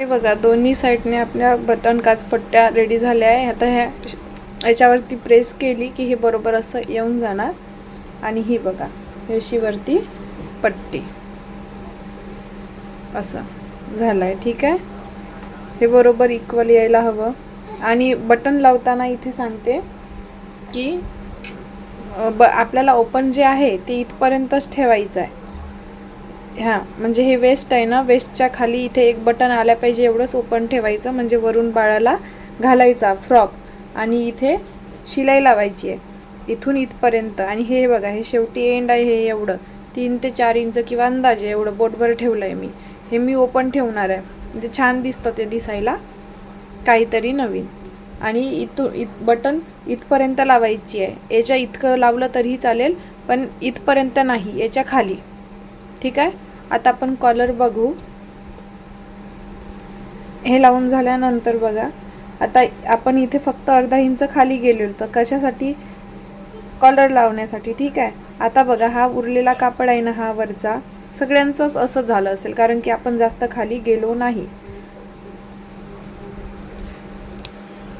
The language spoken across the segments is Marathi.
हे बघा दोन्ही साईडने आपल्या बटन काचपट्ट्या रेडी झाल्या आहे. आता ह्या याच्यावरती प्रेस केली की हे बरोबर असं येऊन जाणार. आणि ही बघा अशीवरती पट्टी. असं झालं आहे ठीक आहे? हे बरोबर इक्वल यायला हवं. आणि बटन लावताना इथे सांगते की ब आपल्याला ओपन जे आहे ते इथपर्यंतच ठेवायचं आहे. हां म्हणजे हे वेस्ट आहे ना वेस्टच्या खाली इथे एक बटन आल्या पाहिजे एवढंच ओपन ठेवायचं. म्हणजे वरून बाळाला घालायचा फ्रॉक आणि इथे शिलाई लावायची आहे. इथून इथपर्यंत. आणि हे बघा हे शेवटी एंड आहे हे एवढं. तीन ते चार इंच किंवा अंदाजे एवढं बोटभर ठेवलं आहे मी. हे मी ओपन ठेवणार आहे. म्हणजे छान दिसतं ते दिसायला. काहीतरी नवीन. आणि इथून इत बटन इथपर्यंत लावायची आहे. याच्या इतकं लावलं तरीही चालेल पण इथपर्यंत नाही याच्या खाली. ठीक आहे? आता आपण कॉलर बघू. हे लावून झाल्यानंतर बघा. आता आपण इथे फक्त अर्धा इंच खाली गेलेलो तर कशासाठी? कॉलर लावण्यासाठी ठीक आहे? आता बघा हा उरलेला कापड आहे ना हा वरचा. सगळ्यांचंच असं झालं असेल कारण की आपण जास्त खाली गेलो नाही.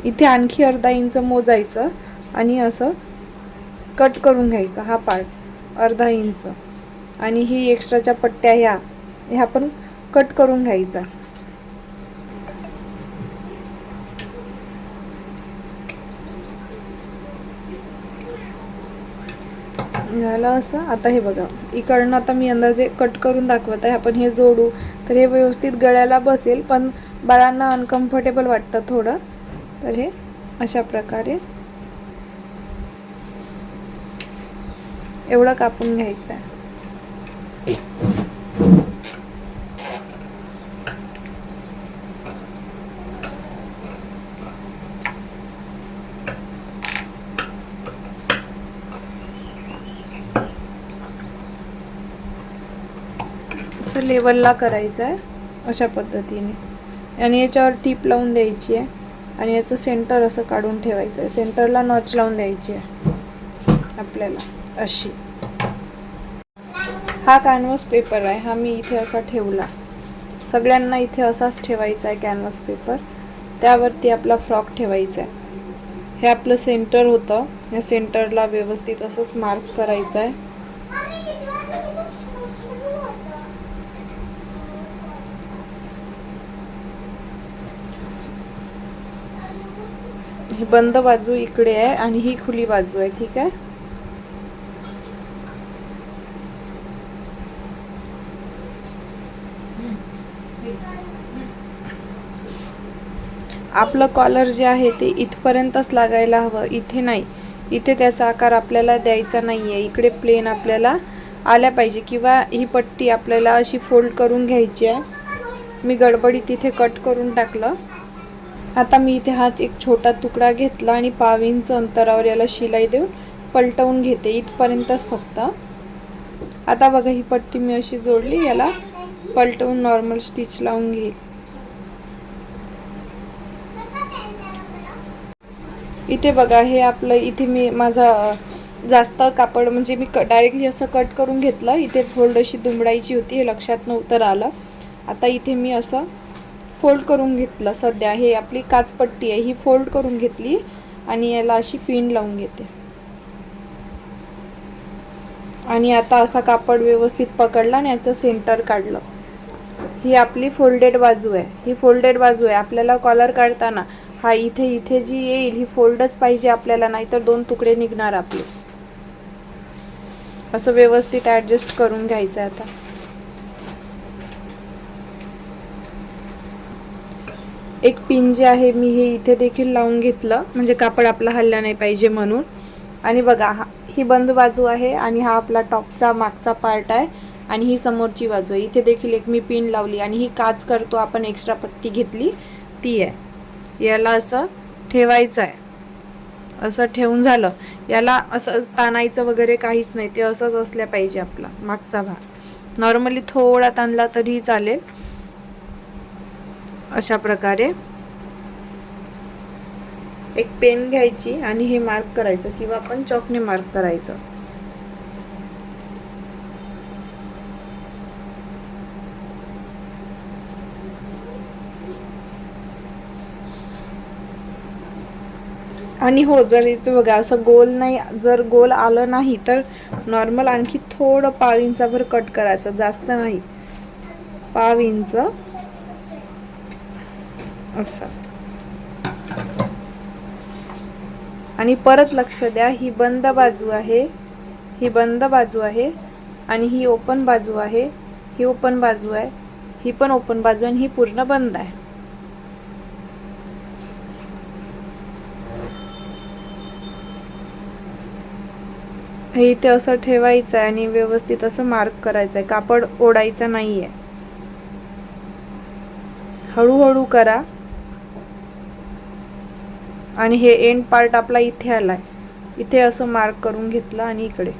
इथे आणखी अर्धा इंच मोजायचं आणि असं कट करून घ्यायचं हा पार्ट अर्धा इंच आणि ही एक्स्ट्राच्या पट्ट्या ह्या ह्या पण कट करून घ्यायचा. झालं असं. आता हे बघा. इकडनं आता मी अंदाजे कट करून दाखवत आहे. आपण हे जोडू. तर हे व्यवस्थित गळ्याला बसेल पण बाळांना अनकम्फर्टेबल वाटतं थोडं. तर हे अशा प्रकारे एवढं कापून घ्यायचं आहे लेवलला करायचं आहे अशा पद्धतीने. आणि याच्यावर टीप लावून द्यायची आहे. आणि याचं सेंटर असं काढून ठेवायचं आहे. सेंटरला नॉच लावून द्यायची आहे. आपल्याला. अशी. हा कॅनव्हास पेपर आहे. हा मी इथे असा ठेवला. सगळ्यांना इथे असाच ठेवायचा आहे कॅनव्हास पेपर त्यावरती आपला फ्रॉक ठेवायचा आहे. हे आपलं सेंटर होतं. या सेंटरला व्यवस्थित असंच मार्क करायचं आहे. बंद बाजू इकडे आहे आणि ही खुली बाजू आहे ठीक आहे? आपलं कॉलर जे आहे ते इथपर्यंतच लागायला हवं इथे नाही. इथे त्याचा आकार आपल्याला द्यायचा नाही आहे इकडे प्लेन आपल्याला आल्या पाहिजे किंवा ही पट्टी आपल्याला अशी फोल्ड करून घ्यायची आहे. मी गडबडीत तिथे कट करून टाकलं. आता मी इथे हा एक छोटा तुकडा घेतला आणि पाव इंच अंतरावर याला शिलाई देऊन पलटवून घेते. इथपर्यंतच फक्त. आता बघा ही पट्टी मी अशी जोडली याला पलटवून नॉर्मल स्टिच लावून घेईल. इथे बघा हे आपलं इथे मी माझा जास्त कापड म्हणजे मी क डायरेक्टली असं कट करून घेतलं. इथे फोल्ड अशी दुमडायची होती हे लक्षात नव्हतं आलं आता इथे मी असं फोल्ड करून घेतलं. सध्या हे आपली काचपट्टी आहे ही फोल्ड करून घेतली आणि याला अशी पिन लावून घेते. आणि आता असा कापड व्यवस्थित पकडला आणि याचं सेंटर काढलं. ही आपली फोल्डेड बाजू आहे. ही फोल्डेड बाजू आहे. आपल्याला कॉलर काढताना हा इथे इथे जी येईल ही फोल्डच पाहिजे आपल्याला नाहीतर दोन तुकडे निघणार आपले. असं व्यवस्थित ॲडजस्ट करून घ्यायचं आहे आता. एक पिन जे आहे मी हे इथे देखील लावून घेतलं. म्हणजे कापड आपला हल्ला नाही पाहिजे म्हणून. आणि बघा हा ही बंद बाजू आहे आणि हा आपला टॉपचा मागचा पार्ट आहे आणि ही समोरची बाजू आहे. इथे देखील एक मी पिन लावली आणि ही काच करतो आपण एक्स्ट्रा पट्टी घेतली ती आहे. याला असं ठेवायचं आहे. असं ठेवून झालं. याला असं ताणायचं वगैरे काहीच नाही. ते असंच असल्या पाहिजे आपला मागचा भाग. नॉर्मली थोडा ताणला तरीही चालेल. अशा प्रकारे एक पेन घ्यायची आणि हे मार्क करायचं किंवा आपण चॉकने मार्क करायचं. आणि हो जर इथे बघा असं गोल नाही जर गोल आलं नाही तर नॉर्मल आणखी थोडं पाव इंचाभर कट करायचं जास्त नाही. पाव इंच असं. आणि परत लक्ष द्या ही बंद बाजू आहे ही बंद बाजू आहे आणि ही ओपन बाजू आहे ही ओपन बाजू आहे ही पण ओपन बाजू आणि ही पूर्ण बंद आहे. हे इथे असं ठेवायचं आहे आणि व्यवस्थित असं मार्क करायचं आहे. कापड ओढायचं नाही आहे हळूहळू करा. आणि हे एंड पार्ट आपला इथे आलाय. इथे असं मार्क करून घेतलं आणि इकडे.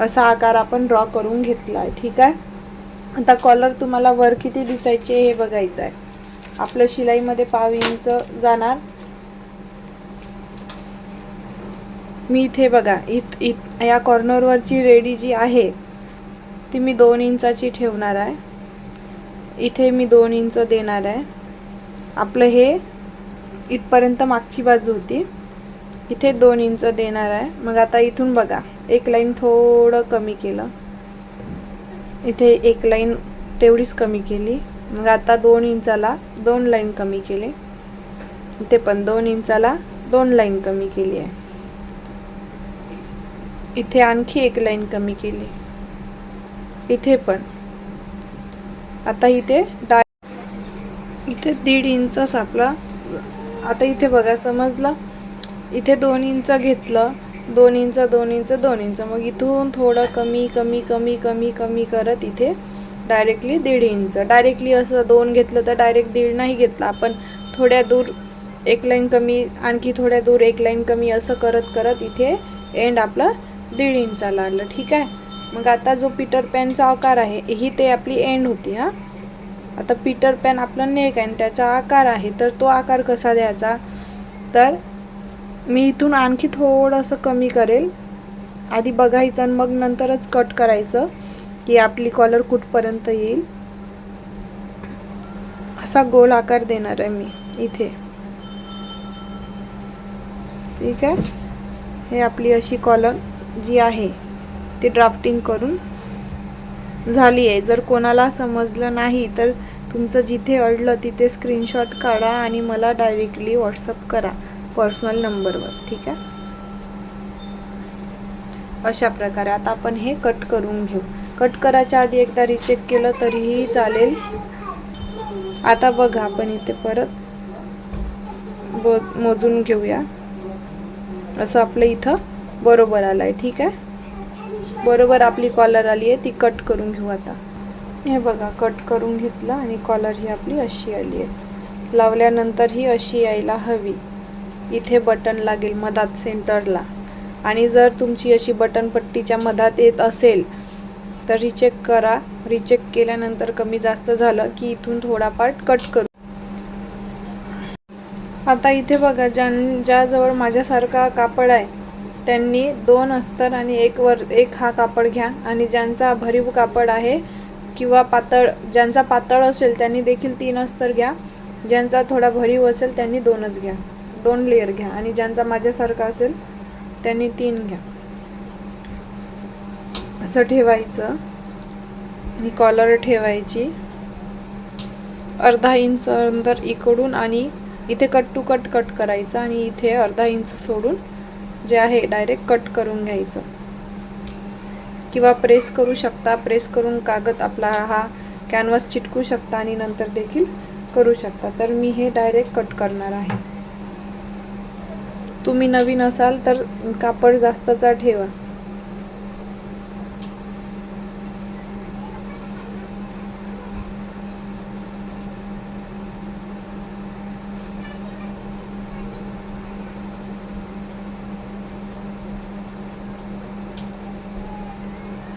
असा आकार आपण ड्रॉ करून घेतला आहे ठीक आहे? आता कॉलर तुम्हाला वर किती दिसायचे हे बघायचं आहे आपलं शिलाईमध्ये पाव इंच जाणार. मी इथे बघा इत इत या कॉर्नरवरची रेडी जी आहे ती मी दोन इंचाची ठेवणार आहे. इथे मी दोन इंच देणार आहे. आपलं हे इथपर्यंत मागची बाजू होती. इथे दोन इंच देणार आहे. मग आता इथून बघा. एक लाईन थोडं कमी केलं. इथे एक लाईन तेवढीच कमी केली. मग आता दोन इंचाला दोन लाईन कमी केली. इथे पण दोन इंचाला दोन लाईन कमी केली आहे. इथे आणखी एक लाईन कमी केली. इथे पण. आता इथे डा इथे दीड इंचच आपला आता इथे बघा समजलं? इथे दोन इंच घेतलं दोन इंच दोन इंच दोन इंच. मग इथून थोडं कमी कमी कमी कमी कमी करत इथे डायरेक्टली दीड इंच. डायरेक्टली असं दोन घेतलं तर डायरेक्ट दीड नाही घेतलं. आपण थोड्या दूर एक लाईन कमी आणखी थोड्या दूर एक लाईन कमी असं करत करत इथे एंड आपला दीड इंचाला आलं. ठीक आहे? मग आता जो पीटर पॅनचा आकार आहे ही ते आपली एंड होती हां? आता पीटर पॅन आपलं नेक आहे आणि त्याचा आकार आहे तर तो आकार कसा द्यायचा? तर मी इथून आणखी थोडंसं कमी करेल. आधी बघायचं आणि मग नंतरच कट करायचं की आपली कॉलर कुठपर्यंत येईल. असा गोल आकार देणार आहे मी इथे. ठीक आहे? हे आपली अशी कॉलर जी आहे ती ड्राफ्टिंग करून. झाली आहे जर कोणाला समजलं नाही तर तुमचं जिथे अडलं तिथे स्क्रीनशॉट काढा आणि मला डायरेक्टली व्हॉट्सअप करा पर्सनल नंबरवर ठीक आहे? अशा प्रकारे. आता आपण हे कट करून घेऊ. कट करायच्या आधी एकदा रिचेक केलं तरीही चालेल. आता बघा आपण इथे परत बो मोजून घेऊया. असं आपलं इथं बरोबर आलं आहे ठीक आहे? बरोबर आपली कॉलर आली आहे ती कट करून घेऊ आता. हे बघा कट करून घेतलं आणि कॉलर ही आपली अशी आली आहे. लावल्यानंतर ही अशी यायला हवी. इथे बटन लागेल मधात सेंटरला आणि जर तुमची अशी बटन पट्टीच्या मधात येत असेल तर रिचेक करा. रिचेक केल्यानंतर कमी जास्त झालं की इथून थोडा पार्ट कट करू. आता इथे बघा ज्यां ज्याजवळ माझ्यासारखा कापड आहे त्यांनी दोन अस्तर आणि एक वर एक हा कापड घ्या. आणि ज्यांचा भरीव कापड आहे किंवा पातळ ज्यांचा पातळ असेल त्यांनी देखील तीन अस्तर घ्या. ज्यांचा थोडा भरीव असेल त्यांनी दोनच घ्या. दोन लेअर घ्या. आणि ज्यांचा माझ्यासारखा असेल त्यांनी तीन घ्या. असं ठेवायचं. ही कॉलर ठेवायची. अर्धा इंच अंतर इकडून आणि इथे कट टू कट कट करायचं. आणि इथे अर्धा इंच सोडून जे आहे डायरेक्ट कट करून घ्यायचं. किंवा प्रेस करू शकता प्रेस करून कागद आपला हा कॅनव्हास चिटकू शकता आणि नंतर देखील करू शकता. तर मी हे डायरेक्ट कट करणार आहे. तुम्ही नवीन असाल तर कापड जास्तचा ठेवा.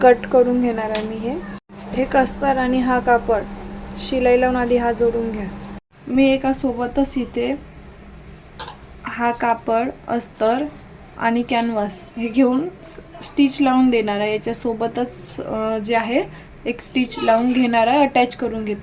कट करून घेणार आहे मी हे. हे कस्तर आणि हा कापड शिलाई लावून आधी हा जोडून घ्या. मी एका सोबतच इथे हा कापड अस्तर आणि कॅनव्हास हे घेऊन स्टिच लावून देणार आहे. याच्यासोबतच जे आहे एक स्टिच लावून घेणार आहे अटॅच करून घेत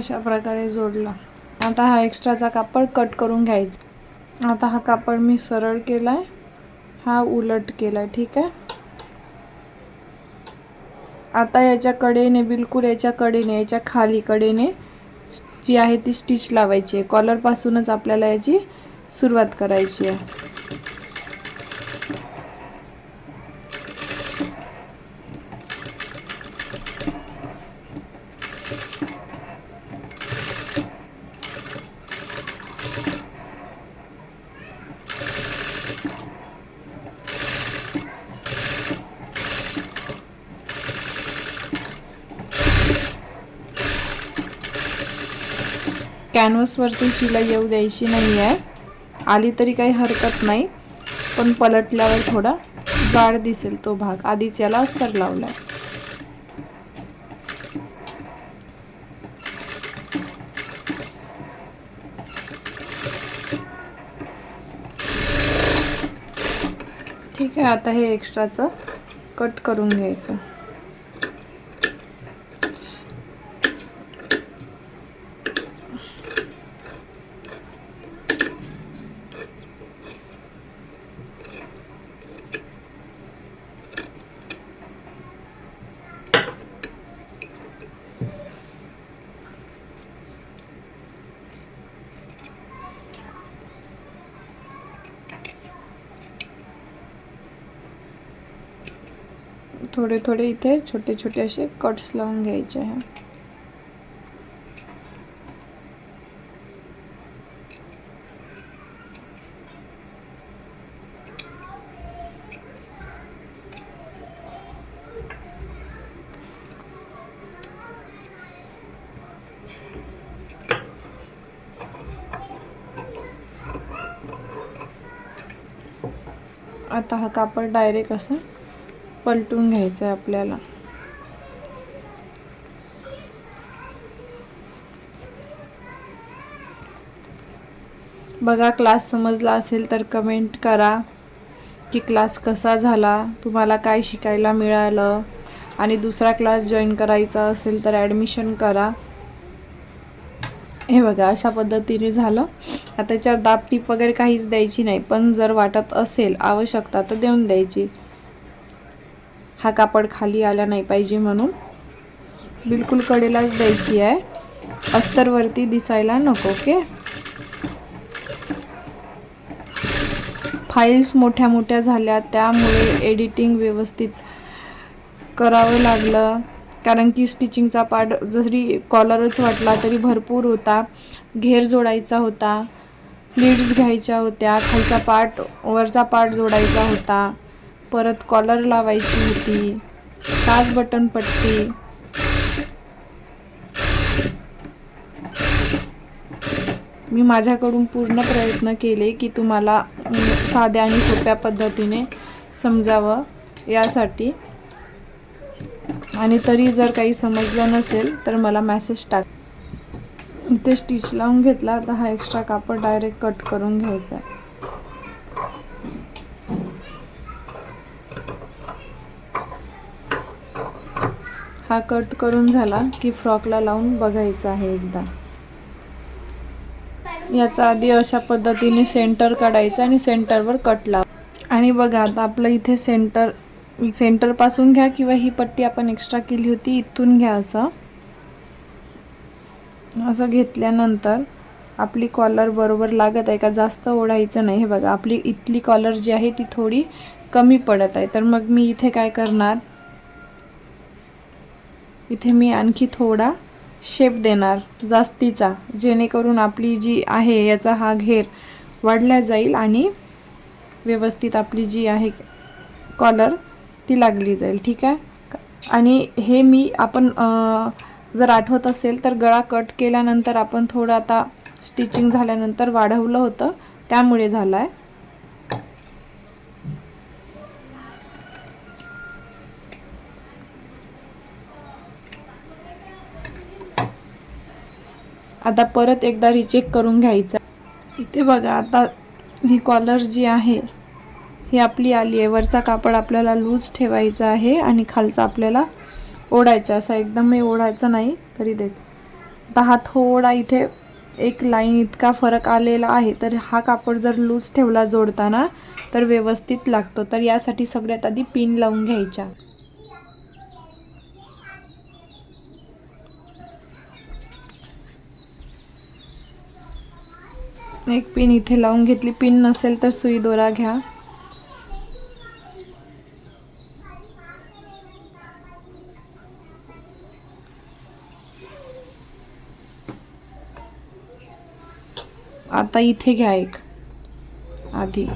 अशा प्रकारे जोडला. आता हा एक्स्ट्राचा कापड कट करून घ्यायचा. आता हा कापड मी सरळ केला आहे हा उलट केला ठीक आहे? आता याच्या कडेने बिलकुल याच्या कडेने याच्या खाली कडेने जी आहे ती स्टिच लावायची आहे. कॉलरपासूनच आपल्याला याची सुरुवात करायची आहे. कॅनव्हसवरती शिलाई येऊ द्यायची नाही आहे. आली तरी काही हरकत नाही पण पलटल्यावर थोडा जाड दिसेल तो भाग. आधीच याला अस्तर लावला आहे ठीक आहे आता हे एक्स्ट्राचं कट करून घ्यायचं. थोडे थोडे इथे छोटे छोटे असे कट्स लावून घ्यायचे आहे. आता हा कापड डायरेक्ट असं पलटून घ्यायचं आहे आपल्याला. बघा क्लास समजला असेल तर कमेंट करा की क्लास कसा झाला तुम्हाला काय शिकायला मिळालं आणि दुसरा क्लास जॉईन करायचा असेल तर ॲडमिशन करा. हे बघा अशा पद्धतीने झालं. आता त्याच्यावर दाब टीप वगैरे काहीच द्यायची नाही पण जर वाटत असेल आवश्यकता तर देऊन द्यायची. हा कापड खाली आला नाही पाहिजे म्हणून बिलकुल कडेलाच द्यायची आहे. अस्तरवरती दिसायला नको ओके? फाईल्स मोठ्या मोठ्या झाल्या त्यामुळे एडिटिंग व्यवस्थित करावं लागलं. कारण की स्टिचिंगचा पार्ट जरी कॉलरच वाटला तरी भरपूर होता. घेर जोडायचा होता. लीड्स घ्यायच्या होत्या. खालचा पार्ट वरचा पार्ट जोडायचा होता. परत कॉलर लावायची होती. काच बटन पट्टी. मी माझ्याकडून पूर्ण प्रयत्न केले की तुम्हाला साध्या आणि सोप्या पद्धतीने समजावं. यासाठी. आणि तरी जर काही समजलं नसेल तर मला मॅसेज टाक. इथे स्टिच लावून घेतला तर हा एक्स्ट्रा कापड डायरेक्ट कट करून घ्यायचा आहे. हा कट करून झाला की फ्रॉकला लावून बघायचा आहे एकदा. याचा आधी अशा पद्धतीने सेंटर काढायचं आणि सेंटरवर कट लाव. आणि बघा आता आपलं इथे सेंटर सेंटरपासून घ्या किंवा ही पट्टी आपण एक्स्ट्रा केली होती इथून घ्या असं. असं घेतल्यानंतर आपली कॉलर बरोबर लागत आहे का? जास्त ओढायचं नाही. हे बघा आपली इथली कॉलर जी आहे ती थोडी कमी पडत आहे. तर मग मी इथे काय करणार? इथे मी आणखी थोडा शेप देणार जास्तीचा जेणेकरून आपली जी आहे याचा हा घेर वाढला जाईल आणि व्यवस्थित आपली जी आहे कॉलर ती लागली जाईल ठीक आहे? आणि हे मी आपण जर आठवत असेल तर गळा कट केल्यानंतर आपण थोडं आता स्टिचिंग झाल्यानंतर वाढवलं होतं त्यामुळे झालं आहे आता परत एकदा रिचेक करून घ्यायचा. इथे बघा आता ही कॉलर जी आहे ही आपली आली आहे. वरचा कापड आपल्याला लूज ठेवायचा आहे आणि खालचा आपल्याला ओढायचा असा एकदम मी ओढायचा नाही तरी देख. आता हा थोडा इथे एक लाईन इतका फरक आलेला आहे तर हा कापड जर लूज ठेवला जोडताना तर व्यवस्थित लागतो. तर यासाठी सगळ्यात आधी पिन लावून घ्यायच्या एक पिन इथे लावून घेतली. पिन नसेल तर सुई दोरा घ्या. आता इथे घ्या एक. आधी.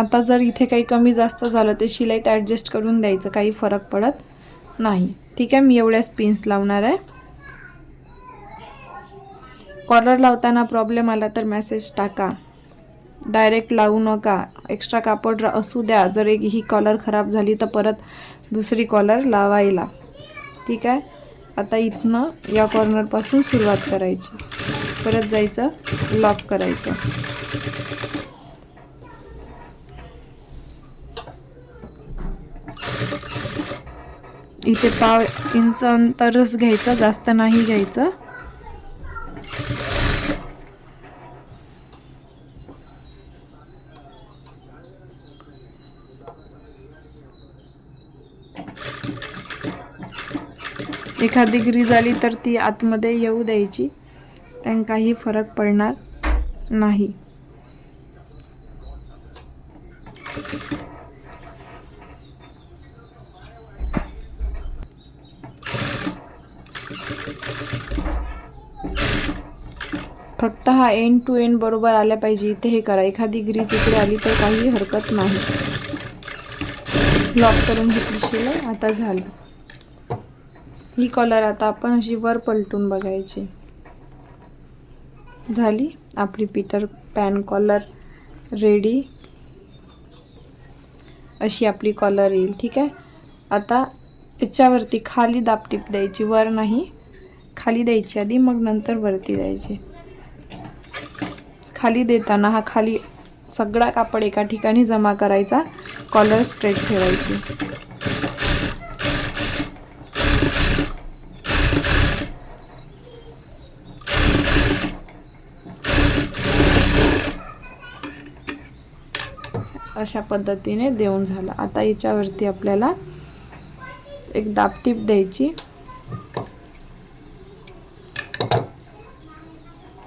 आता जर इथे काही कमी जास्त झालं ते शिलाईत ॲडजस्ट करून द्यायचं काही फरक पडत नाही. ठीक आहे मी एवढ्याच पिन्स लावणार आहे. कॉलर लावताना प्रॉब्लेम आला तर मेसेज टाका. डायरेक्ट लावू नका. एक्स्ट्रा कापड असू द्या. जर एक ही कॉलर खराब झाली तर परत दुसरी कॉलर लावायला. ठीक आहे? आता इथनं या कॉर्नरपासून सुरुवात करायची. परत जायचं लॉक करायचं. इथे पाव इंच अंतरच घ्यायचं जास्त नाही घ्यायचं. एखादी ग्रीज आली तर ती आतमध्ये येऊ द्यायची. त्यांकाही फरक पडणार नाही. आता हा एंड टू एंड बरोबर आल्या पाहिजे. इथे हे करा. एखादी ग्रीज इकडे आली तर काही हरकत नाही. लॉक करून घेतली शिलाई. आता झालं. ही कॉलर आता आपण अशी वर पलटून बघायची. झाली? आपली पीटर पॅन कॉलर रेडी अशी आपली कॉलर येईल. ठीक आहे? आता याच्यावरती खाली दापटीप द्यायची. वर नाही. खाली द्यायची आधी मग नंतर वरती द्यायची. खाली देताना हा खाली सगळा कापड एका ठिकाणी जमा करायचा. कॉलर स्ट्रेट ठेवायची. अशा पद्धतीने देऊन झालं. आता याच्यावरती आपल्याला एक दापटीप द्यायची.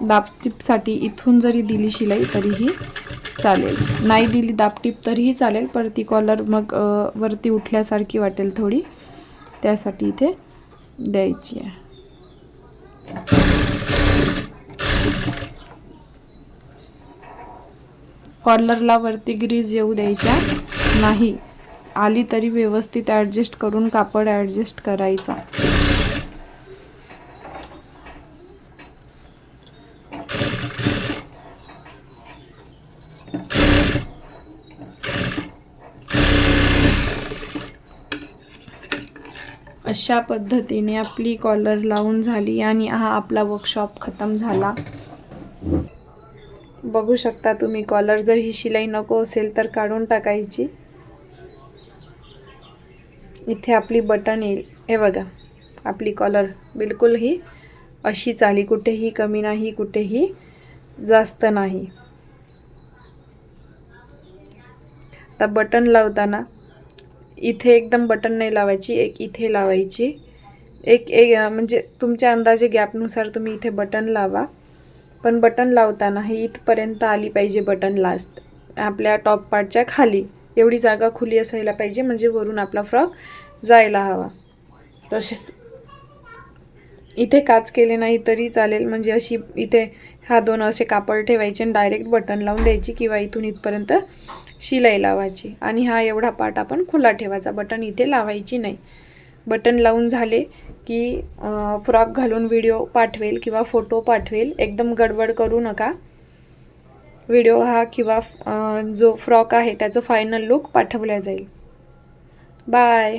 दापटीपसाठी इथून जरी दिली शिलाई तरीही चालेल. नाही दिली दापटीप तरीही चालेल पर ती कॉलर मग वरती उठल्यासारखी वाटेल थोडी. त्यासाठी इथे द्यायची आहे. कॉलरला वरती ग्रीज येऊ द्यायच्या. नाही. आली तरी व्यवस्थित ॲडजस्ट करून कापड ॲडजस्ट करायचा. अशा पद्धतीने आपली कॉलर लावून झाली आणि हा आपला वर्कशॉप खतम झाला. बघू शकता तुम्ही कॉलर जर ही शिलाई नको असेल तर काढून टाकायची. इथे आपली बटन येईल. हे बघा आपली कॉलर बिलकुल ही अशीच आली. कुठेही कमी नाही कुठेही जास्त नाही. आता बटन लावताना इथे एकदम बटन नाही लावायची एक इथे लावायची. एक एक म्हणजे तुमच्या अंदाजे गॅपनुसार तुम्ही इथे बटन लावा. पण बटन लावताना हे इथपर्यंत आली पाहिजे बटन लास्ट आपल्या टॉप पार्टच्या खाली. एवढी जागा खुली असायला पाहिजे म्हणजे वरून आपला फ्रॉक जायला हवा. तसेच. इथे काच केले नाही तरी चालेल म्हणजे अशी इथे ह्या दोन असे कापड ठेवायचे आणि डायरेक्ट बटन लावून द्यायची किंवा इथून इथपर्यंत शिलाई लावायची. आणि हा एवढा पार्ट आपण खुला ठेवायचा. बटन इथे लावायची नाही. बटन लावून झाले की फ्रॉक घालून व्हिडिओ पाठवेल किंवा फोटो पाठवेल. एकदम गडबड करू नका. व्हिडिओ हा किंवा जो फ्रॉक आहे त्याचं फायनल लुक पाठवला जाईल. बाय